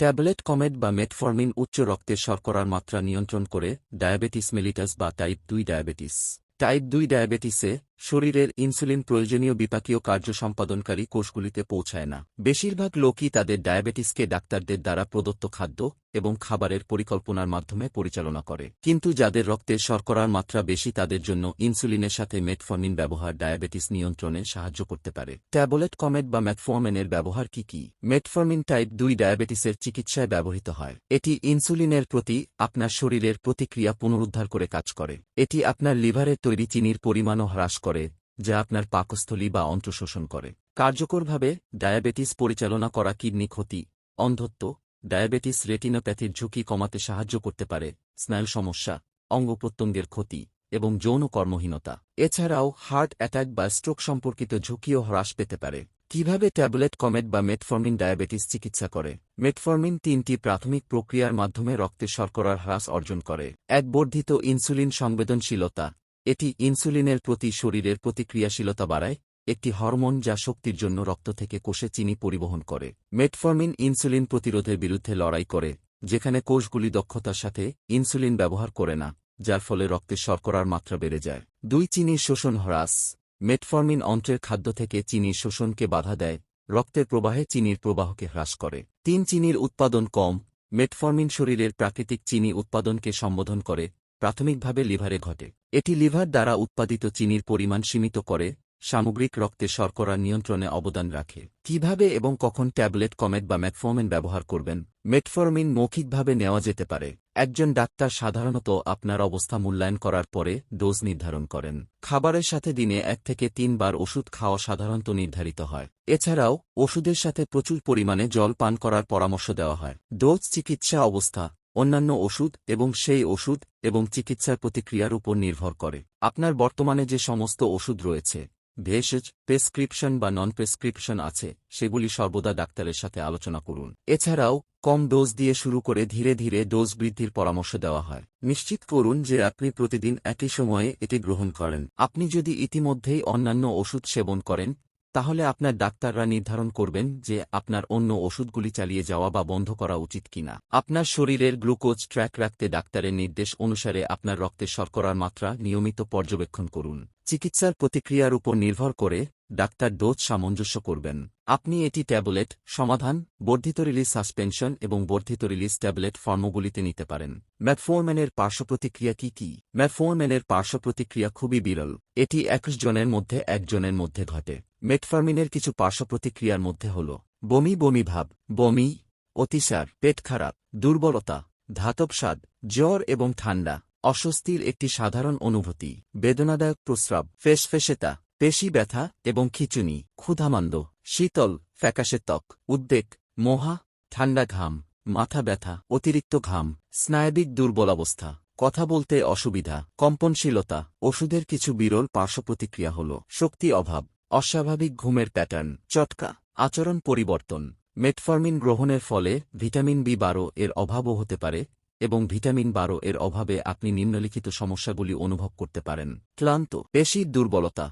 Tablet comet বা metformin উচ্চ রক্তের শর্করার মাত্রা নিয়ন্ত্রণ করে ডায়াবেটিস মেলিটাস বা টাইপ দুই ডায়াবেটিস। টাইপ দুই ডায়াবেটিসে শরীরের ইনসুলিন প্রয়োজনীয় বিপাকীয় কার্য সম্পাদনকারী কোষগুলিতে পৌঁছায় না। বেশিরভাগ লোকই তাদের ডায়াবেটিসকে ডাক্তারদের দ্বারা প্রদত্ত খাদ্য এবং খাবারের পরিকল্পনার মাধ্যমে পরিচালনা করে। কিন্তু যাদের রক্তে শর্করার মাত্রা বেশি, তাদের জন্য ইনসুলিনের সাথে মেটফর্মিন ব্যবহার ডায়াবেটিস নিয়ন্ত্রণে সাহায্য করতে পারে। ট্যাবলেট, কমেট বা ম্যাটফর্মেনের ব্যবহার কি কি? মেটফর্মিন টাইপ দুই ডায়াবেটিসের চিকিৎসায় ব্যবহৃত হয়। এটি ইনসুলিনের প্রতি আপনার শরীরের প্রতিক্রিয়া পুনরুদ্ধার করে কাজ করে। এটি আপনার লিভারের তৈরি চিনির পরিমাণও হ্রাস করে, যা আপনার পাকস্থলী বা অন্ত্র শোষণ করে। কার্যকরভাবে ডায়াবেটিস পরিচালনা করা কিডনি ক্ষতি। অন্ধত্ব, ডায়াবেটিস রেটিনোপ্যাথির ঝুঁকি কমাতে সাহায্য করতে পারে, স্নায়ু সমস্যা, অঙ্গপ্রত্যঙ্গের ক্ষতি, এবং যৌন কর্মহীনতা। এছাড়াও হার্ট অ্যাটাক বা স্ট্রোক সম্পর্কিত ঝুঁকিও হ্রাস পেতে পারে। কীভাবে ট্যাবলেট, কমেট বা মেটফর্মিন ডায়াবেটিস চিকিৎসা করে? মেটফর্মিন তিনটি প্রাথমিক প্রক্রিয়ার মাধ্যমে রক্তে শর্করার হ্রাস অর্জন করে। এক বর্ধিত ইনসুলিন সংবেদনশীলতা এটি ইনসুলিনের প্রতি শরীরের প্রতিক্রিয়াশীলতা বাড়ায়, একটি হরমোন যা শক্তির জন্য রক্ত থেকে কোষে চিনি পরিবহন করে। মেটফর্মিন ইনসুলিন প্রতিরোধের বিরুদ্ধে লড়াই করে, যেখানে কোষগুলি দক্ষতার সাথে ইনসুলিন ব্যবহার করে না, যার ফলে রক্তে শর্করার মাত্রা বেড়ে যায়। দুই, চিনির শোষণ হ্রাস। মেটফর্মিন অন্ত্রের খাদ্য থেকে চিনির শোষণকে বাধা দেয়, রক্তের প্রবাহে চিনির প্রবাহকে হ্রাস করে। তিন, চিনির উৎপাদন কম। মেটফর্মিন শরীরের প্রাকৃতিক চিনি উৎপাদনকে সম্বোধন করে প্রাথমিকভাবে লিভারে ঘটে। এটি লিভার দ্বারা উৎপাদিত চিনির পরিমাণ সীমিত করে, সামগ্রিক রক্তে শর্করা নিয়ন্ত্রণে অবদান রাখে। কীভাবে এবং কখন ট্যাবলেট, কমেট বা ম্যাটফর্মিন ব্যবহার করবেন? মেটফর্মিন মৌখিকভাবে নেওয়া যেতে পারে। একজন ডাক্তার সাধারণত আপনার অবস্থা মূল্যায়ন করার পরে ডোজ নির্ধারণ করেন। খাবারের সাথে দিনে এক থেকে তিনবার ওষুধ খাওয়া সাধারণত নির্ধারিত হয়। এছাড়াও, ওষুধের সাথে প্রচুর পরিমাণে জল পান করার পরামর্শ দেওয়া হয়। ডোজ চিকিৎসা অবস্থা অন্যান্য ওষুধ এবং সেই ওষুধ এবং চিকিৎসার প্রতিক্রিয়ার উপর নির্ভর করে। আপনার বর্তমানে যে সমস্ত ওষুধ রয়েছে, ভেষজ, প্রেসক্রিপশন বা নন প্রেসক্রিপশন আছে, সেগুলি সর্বদা ডাক্তারের সাথে আলোচনা করুন। এছাড়াও, কম ডোজ দিয়ে শুরু করে ধীরে ধীরে ডোজ বৃদ্ধির পরামর্শ দেওয়া হয়। নিশ্চিত করুন যে আপনি প্রতিদিন একই সময়ে এটি গ্রহণ করেন। আপনি যদি ইতিমধ্যেই অন্যান্য ওষুধ সেবন করেন তাহলে আপনার ডাক্তাররা নির্ধারণ করবেন যে আপনার অন্য ওষুধগুলি চালিয়ে যাওয়া বা বন্ধ করা উচিত কিনা। আপনার শরীরের গ্লুকোজ ট্র্যাক রাখতে ডাক্তারের নির্দেশ অনুসারে আপনার রক্তে শর্করার মাত্রা নিয়মিত পর্যবেক্ষণ করুন। চিকিৎসার প্রতিক্রিয়ার উপর নির্ভর করে ডাক্তার ডোজ সামঞ্জস্য করবেন। আপনি এটি ট্যাবলেট, সমাধান, বর্ধিত রিলিজ সাসপেনশন এবং বর্ধিত রিলিজ ট্যাবলেট ফর্মগুলিতে নিতে পারেন। ম্যাটফোরম্যানের পার্শ্বপ্রতিক্রিয়া কি কি? ম্যাটফোরম্যানের পার্শ্বপ্রতিক্রিয়া খুবই বিরল। এটি একুশ জনের মধ্যে একজনের মধ্যে ঘটে। মেটফার্মিনের কিছু পার্শ্বপ্রতিক্রিয়ার মধ্যে হল বমি বমি ভাব, বমি, অতিসার, পেট খারাপ, দুর্বলতা, ধাতব স্বাদ, জ্বর এবং ঠান্ডা, অস্বস্তির একটি সাধারণ অনুভূতি, বেদনাদায়ক প্রস্রাব, ফেসফেসেতা পেশি ব্যথা এবং খিচুনি, ক্ষুধামান্দ, শীতল, ফ্যাকাশে ত্বক, উদ্বেগ, মোহা, ঠান্ডা ঘাম, মাথা ব্যথা, অতিরিক্ত ঘাম, স্নায়বিক দুর্বলাবস্থা কথা বলতে অসুবিধা, কম্পনশীলতা, ওষুধের কিছু বিরল পার্শ্বপ্রতিক্রিয়া হল শক্তি অভাব, অস্বাভাবিক ঘুমের প্যাটার্ন, চটকা, আচরণ পরিবর্তন, মেটফর্মিন গ্রহণের ফলে ভিটামিন বি বারো এর অভাবও হতে পারে এবং ভিটামিন বারো এর অভাবে আপনি নিম্নলিখিত সমস্যাগুলি অনুভব করতে পারেন। ক্লান্ত, পেশির দুর্বলতা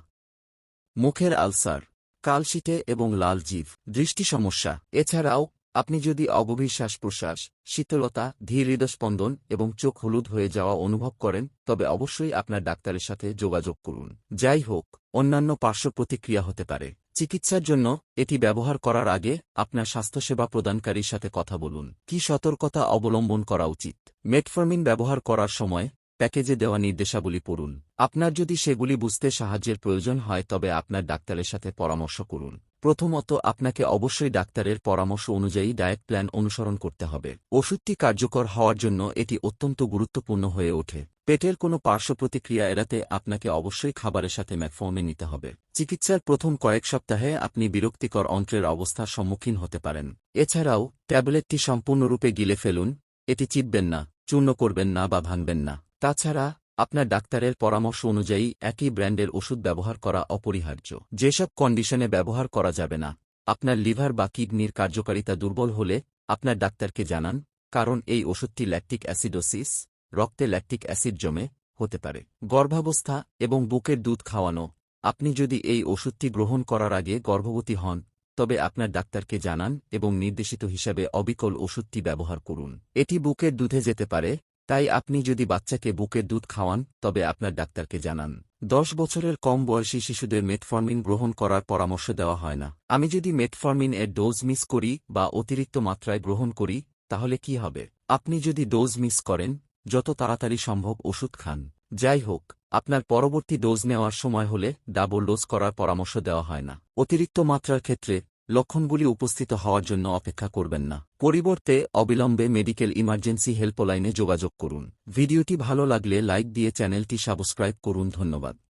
মুখের আলসার, কালশিটে এবং লাল জীব দৃষ্টি সমস্যা। এছাড়াও, আপনি যদি অগভীর শ্বাস প্রশ্বাস, শীতলতা, ধীর হৃদস্পন্দন এবং চোখ হলুদ হয়ে যাওয়া অনুভব করেন, তবে অবশ্যই আপনার ডাক্তারের সাথে যোগাযোগ করুন। যাই হোক, অন্যান্য পার্শ্ব প্রতিক্রিয়া হতে পারে। চিকিৎসার জন্য এটি ব্যবহার করার আগে আপনার স্বাস্থ্যসেবা প্রদানকারীর সাথে কথা বলুন। কি সতর্কতা অবলম্বন করা উচিত? মেটফর্মিন ব্যবহার করার সময় প্যাকেজে দেওয়া নির্দেশাবলী পড়ুন। আপনার যদি সেগুলি বুঝতে সাহায্যের প্রয়োজন হয়, তবে আপনার ডাক্তারের সাথে পরামর্শ করুন। প্রথমত, আপনাকে অবশ্যই ডাক্তারের পরামর্শ অনুযায়ী ডায়েট প্ল্যান অনুসরণ করতে হবে। ওষুধটি কার্যকর হওয়ার জন্য এটি অত্যন্ত গুরুত্বপূর্ণ হয়ে ওঠে। পেটের কোনো পার্শ্ব প্রতিক্রিয়া এড়াতে আপনাকে অবশ্যই খাবারের সাথে ম্যাকফর্মে নিতে হবে। চিকিৎসার প্রথম কয়েক সপ্তাহে আপনি বিরক্তিকর অন্ত্রের অবস্থার সম্মুখীন হতে পারেন। এছাড়াও, ট্যাবলেটটি সম্পূর্ণরূপে গিলে ফেলুন। এটি চিপবেন না, চূর্ণ করবেন না বা ভাঙবেন না। তাছাড়া, আপনার ডাক্তারের পরামর্শ অনুযায়ী একই ব্র্যান্ডের ওষুধ ব্যবহার করা অপরিহার্য। যেসব কন্ডিশনে ব্যবহার করা যাবে না, আপনার লিভার বা কিডনির কার্যকারিতা দুর্বল হলে আপনার ডাক্তারকে জানান, কারণ এই ওষুধটি ল্যাকটিক অ্যাসিডোসিস, রক্তে ল্যাকটিক অ্যাসিড জমে হতে পারে। গর্ভাবস্থা এবং বুকের দুধ খাওয়ানো, আপনি যদি এই ওষুধটি গ্রহণ করার আগে গর্ভবতী হন, তবে আপনার ডাক্তারকে জানান এবং নির্দেশিত হিসাবে অবিকল ওষুধটি ব্যবহার করুন। এটি বুকের দুধে যেতে পারে তাই আপনি যদি বাচ্চাকে বুকের দুধ খাওয়ান, তবে আপনার ডাক্তারকে জানান। দশ বছরের কম বয়সী শিশুদের মেটফর্মিন গ্রহণ করার পরামর্শ দেওয়া হয় না। আমি যদি মেটফর্মিন এর ডোজ মিস করি বা অতিরিক্ত মাত্রায় গ্রহণ করি, তাহলে কি হবে? আপনি যদি ডোজ মিস করেন, যত তাড়াতাড়ি সম্ভব ওষুধ খান। যাই হোক, আপনার পরবর্তী ডোজ নেওয়ার সময় হলে ডাবল ডোজ করার পরামর্শ দেওয়া হয় না। অতিরিক্ত মাত্রার ক্ষেত্রে লক্ষণগুলি উপস্থিত হওয়ার জন্য অপেক্ষা করবেন না। পরিবর্তে, অবিলম্বে মেডিকেল ইমার্জেন্সি হেল্পলাইনে যোগাযোগ করুন। ভিডিওটি ভালো লাগলে লাইক দিয়ে চ্যানেলটি সাবস্ক্রাইব করুন। ধন্যবাদ।